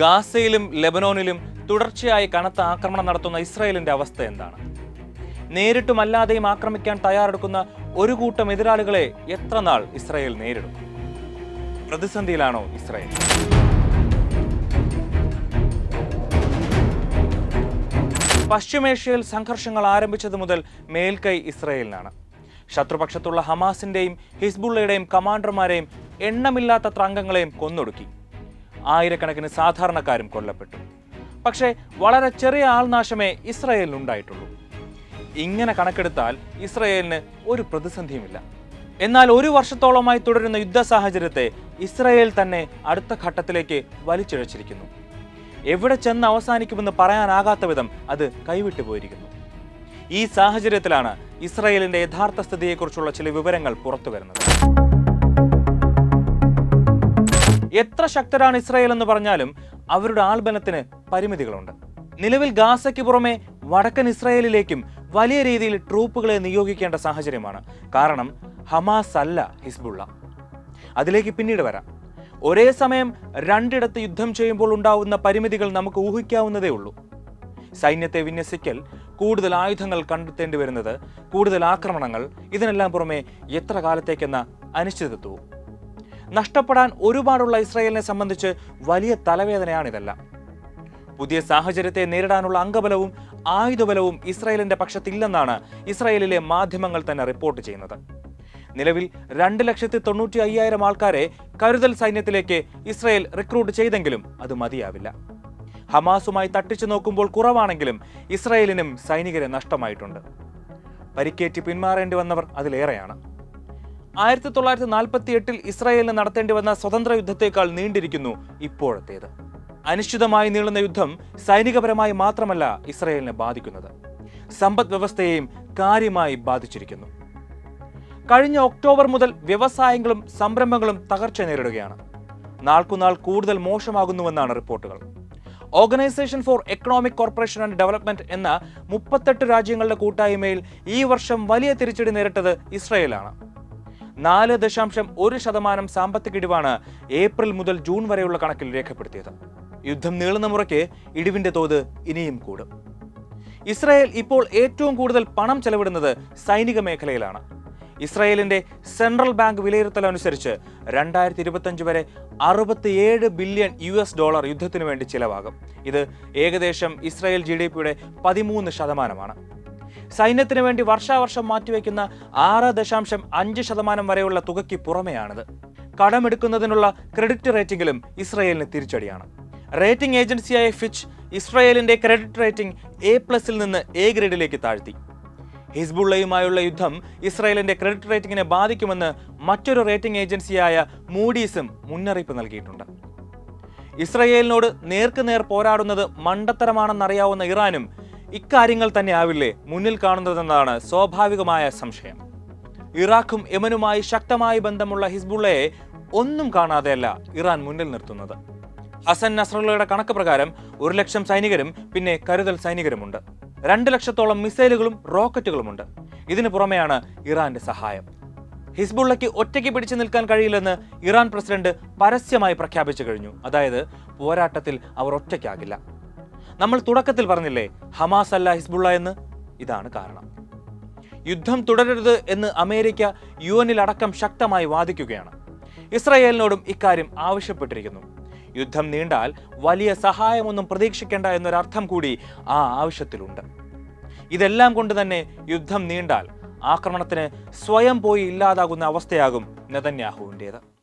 ഗാസയിലും ലെബനോനിലും തുടർച്ചയായി കനത്ത ആക്രമണം നടത്തുന്ന ഇസ്രായേലിന്റെ അവസ്ഥ എന്താണ്? നേരിട്ടുമല്ലാതെയും ആക്രമിക്കാൻ തയ്യാറെടുക്കുന്ന ഒരു കൂട്ടം എതിരാളികളെ എത്ര നാൾ ഇസ്രായേൽ നേരിടും? പ്രതിസന്ധിയിലാണോ ഇസ്രായേൽ? പശ്ചിമേഷ്യയിൽ സംഘർഷങ്ങൾ ആരംഭിച്ചത് മുതൽ മേൽക്കൈ ഇസ്രായേലിനാണ്. ശത്രുപക്ഷത്തുള്ള ഹമാസിന്റെയും ഹിസ്ബുള്ളയുടെയും കമാൻഡർമാരെയും എണ്ണമില്ലാത്തത്ര അംഗങ്ങളെയും കൊന്നൊടുക്കി. ആയിരക്കണക്കിന് സാധാരണക്കാരും കൊല്ലപ്പെട്ടു. പക്ഷേ വളരെ ചെറിയ ആൾനാശമേ ഇസ്രയേലിനുണ്ടായിട്ടുള്ളൂ. ഇങ്ങനെ കണക്കെടുത്താൽ ഇസ്രയേലിന് ഒരു പ്രതിസന്ധിയുമില്ല. എന്നാൽ ഒരു വർഷത്തോളമായി തുടരുന്ന യുദ്ധ സാഹചര്യത്തെ ഇസ്രയേൽ തന്നെ അടുത്ത ഘട്ടത്തിലേക്ക് വലിച്ചിഴച്ചിരിക്കുന്നു. എവിടെ ചെന്ന് അവസാനിക്കുമെന്ന് പറയാനാകാത്ത വിധം അത് കൈവിട്ടു പോയിരിക്കുന്നു. ഈ സാഹചര്യത്തിലാണ് ഇസ്രായേലിന്റെ യഥാർത്ഥ സ്ഥിതിയെക്കുറിച്ചുള്ള ചില വിവരങ്ങൾ പുറത്തു വരുന്നത് എത്ര ശക്തരാണ് ഇസ്രായേൽ എന്ന് പറഞ്ഞാലും അവരുടെ ആൾബലത്തിന് പരിമിതികളുണ്ട്. നിലവിൽ ഗാസയ്ക്ക് പുറമെ വടക്കൻ ഇസ്രായേലിലേക്കും വലിയ രീതിയിൽ ട്രൂപ്പുകളെ നിയോഗിക്കേണ്ട സാഹചര്യമാണ്. കാരണം ഹമാസ് അല്ല ഹിസ്ബുള്ള. അതിലേക്ക് പിന്നീട് വരാം. ഒരേ സമയം രണ്ടിടത്ത് യുദ്ധം ചെയ്യുമ്പോൾ ഉണ്ടാവുന്ന പരിമിതികൾ നമുക്ക് ഊഹിക്കാവുന്നതേ ഉള്ളൂ. സൈന്യത്തെ വിന്യസിക്കൽ കൂടുതൽ ആയുധങ്ങൾ കണ്ടെത്തേണ്ടി വരുന്നത് കൂടുതൽ ആക്രമണങ്ങൾ ഇതിനെല്ലാം പുറമെ എത്ര കാലത്തേക്കെന്ന അനിശ്ചിതത്വവും. നഷ്ടപ്പെടാൻ ഒരുപാടുള്ള ഇസ്രായേലിനെ സംബന്ധിച്ച് വലിയ തലവേദനയാണിതെല്ലാം പുതിയ സാഹചര്യത്തെ നേരിടാനുള്ള അംഗബലവും ആയുധബലവും ഇസ്രായേലിന്റെ പക്ഷത്തില്ലെന്നാണ് ഇസ്രായേലിലെ മാധ്യമങ്ങൾ തന്നെ റിപ്പോർട്ട് ചെയ്യുന്നത്. നിലവിൽ രണ്ട് ലക്ഷത്തി തൊണ്ണൂറ്റി അയ്യായിരം ആൾക്കാരെ കരുതൽ സൈന്യത്തിലേക്ക് ഇസ്രായേൽ റിക്രൂട്ട് ചെയ്തെങ്കിലും അത് മതിയാവില്ല. ഹമാസുമായി തട്ടിച്ചു നോക്കുമ്പോൾ കുറവാണെങ്കിലും ഇസ്രായേലിനും സൈനികരെ നഷ്ടമായിട്ടുണ്ട്. പരിക്കേറ്റ് പിന്മാറേണ്ടി വന്നവർ അതിലേറെയാണ്. ആയിരത്തി തൊള്ളായിരത്തി നാൽപ്പത്തി എട്ടിൽ ഇസ്രായേലിന് നടത്തേണ്ടി വന്ന സ്വതന്ത്ര യുദ്ധത്തേക്കാൾ നീണ്ടിരിക്കുന്നു ഇപ്പോഴത്തേത്. അനിശ്ചിതമായി നീളുന്ന യുദ്ധം സൈനികപരമായി മാത്രമല്ല ഇസ്രായേലിനെ ബാധിക്കുന്നത്. സമ്പദ് വ്യവസ്ഥയെയും കാര്യമായി ബാധിച്ചിരിക്കുന്നു. കഴിഞ്ഞ ഒക്ടോബർ മുതൽ വ്യവസായങ്ങളും സംരംഭങ്ങളും തകർച്ച നേരിടുകയാണ്. നാൾക്കുനാൾ കൂടുതൽ മോശമാകുന്നുവെന്നാണ് റിപ്പോർട്ടുകൾ. Organisation for economic corporation and development എന്ന മുപ്പത്തെട്ട് രാജ്യങ്ങളുടെ കൂട്ടായ്മയിൽ ഈ വർഷം വലിയ തിരിച്ചടി നേരിട്ടത് ഇസ്രയേലാണ്. നാല് ദശാംശം ഒരു ശതമാനം സാമ്പത്തിക ഇടിവാണ് ഏപ്രിൽ മുതൽ ജൂൺ വരെയുള്ള കണക്കിൽ രേഖപ്പെടുത്തിയത്. യുദ്ധം നീളുന്ന മുറയ്ക്ക് ഇടിവിന്റെ തോത് ഇനിയും കൂടും. ഇസ്രായേൽ ഇപ്പോൾ ഏറ്റവും കൂടുതൽ പണം ചെലവിടുന്നത് സൈനിക മേഖലയിലാണ്. ഇസ്രായേലിന്റെ സെൻട്രൽ ബാങ്ക് വിലയിരുത്തൽ അനുസരിച്ച് രണ്ടായിരത്തി ഇരുപത്തഞ്ച് വരെ അറുപത്തിയേഴ് ബില്യൺ യു എസ് ഡോളർ യുദ്ധത്തിനു വേണ്ടി ചിലവാകും. ഇത് ഏകദേശം ഇസ്രായേൽ ജി ഡി പിയുടെ പതിമൂന്ന് ശതമാനമാണ്. സൈന്യത്തിന് വേണ്ടി വർഷാവർഷം മാറ്റിവെക്കുന്ന ആറ് ദശാംശം അഞ്ച് ശതമാനം വരെയുള്ള തുകയ്ക്ക് പുറമെയാണിത്. കടമെടുക്കുന്നതിനുള്ള ക്രെഡിറ്റ് റേറ്റിംഗിലും ഇസ്രയേലിന് തിരിച്ചടിയാണ്. റേറ്റിംഗ് ഏജൻസിയായ ഫിച്ച് ഇസ്രയേലിന്റെ ക്രെഡിറ്റ് റേറ്റിംഗ് എ പ്ലസിൽ നിന്ന് എ ഗ്രേഡിലേക്ക് താഴ്ത്തി. ഹിസ്ബുള്ളയുമായുള്ള യുദ്ധം ഇസ്രയേലിന്റെ ക്രെഡിറ്റ് റേറ്റിംഗിനെ ബാധിക്കുമെന്ന് മറ്റൊരു റേറ്റിംഗ് ഏജൻസിയായ മൂഡീസും മുന്നറിയിപ്പ് നൽകിയിട്ടുണ്ട്. ഇസ്രയേലിനോട് നേർക്കുനേർ പോരാടുന്നത് മണ്ടത്തരമാണെന്നറിയാവുന്ന ഇറാനും ഇക്കാര്യങ്ങൾ തന്നെ ആവില്ലേ മുന്നിൽ കാണുന്നതെന്നാണ് സ്വാഭാവികമായ സംശയം. ഇറാഖും യമനുമായി ശക്തമായി ബന്ധമുള്ള ഹിസ്ബുള്ളയെ ഒന്നും കാണാതെയല്ല ഇറാൻ മുന്നിൽ നിർത്തുന്നത്. ഹസൻ നസ്രള്ളയുടെ കണക്ക് പ്രകാരം ഒരു ലക്ഷം സൈനികരും പിന്നെ കരുതൽ സൈനികരുമുണ്ട്. രണ്ട് ലക്ഷത്തോളം മിസൈലുകളും റോക്കറ്റുകളുമുണ്ട്. ഇതിനു പുറമെയാണ് ഇറാന്റെ സഹായം. ഹിസ്ബുള്ളയ്ക്ക് ഒറ്റയ്ക്ക് പിടിച്ചു നിൽക്കാൻ കഴിയില്ലെന്ന് ഇറാൻ പ്രസിഡന്റ് പരസ്യമായി പ്രഖ്യാപിച്ചു കഴിഞ്ഞു. അതായത് പോരാട്ടത്തിൽ അവർ ഒറ്റയ്ക്കാകില്ല. നമ്മൾ തുടക്കത്തിൽ പറഞ്ഞില്ലേ ഹമാസ് അല്ല ഹിസ്ബുള്ള എന്ന്? ഇതാണ് കാരണം. യുദ്ധം തുടരരുത് എന്ന് അമേരിക്ക യു അടക്കം ശക്തമായി വാദിക്കുകയാണ്. ഇസ്രായേലിനോടും ഇക്കാര്യം ആവശ്യപ്പെട്ടിരിക്കുന്നു. യുദ്ധം നീണ്ടാൽ വലിയ സഹായമൊന്നും പ്രതീക്ഷിക്കേണ്ട എന്നൊരർത്ഥം കൂടി ആ ആവശ്യത്തിലുണ്ട്. ഇതെല്ലാം കൊണ്ട് തന്നെ യുദ്ധം നീണ്ടാൽ ആക്രമണത്തിന് സ്വയം പോയി ഇല്ലാതാകുന്ന അവസ്ഥയാകും നെതന്യാഹുവിന്റേത്.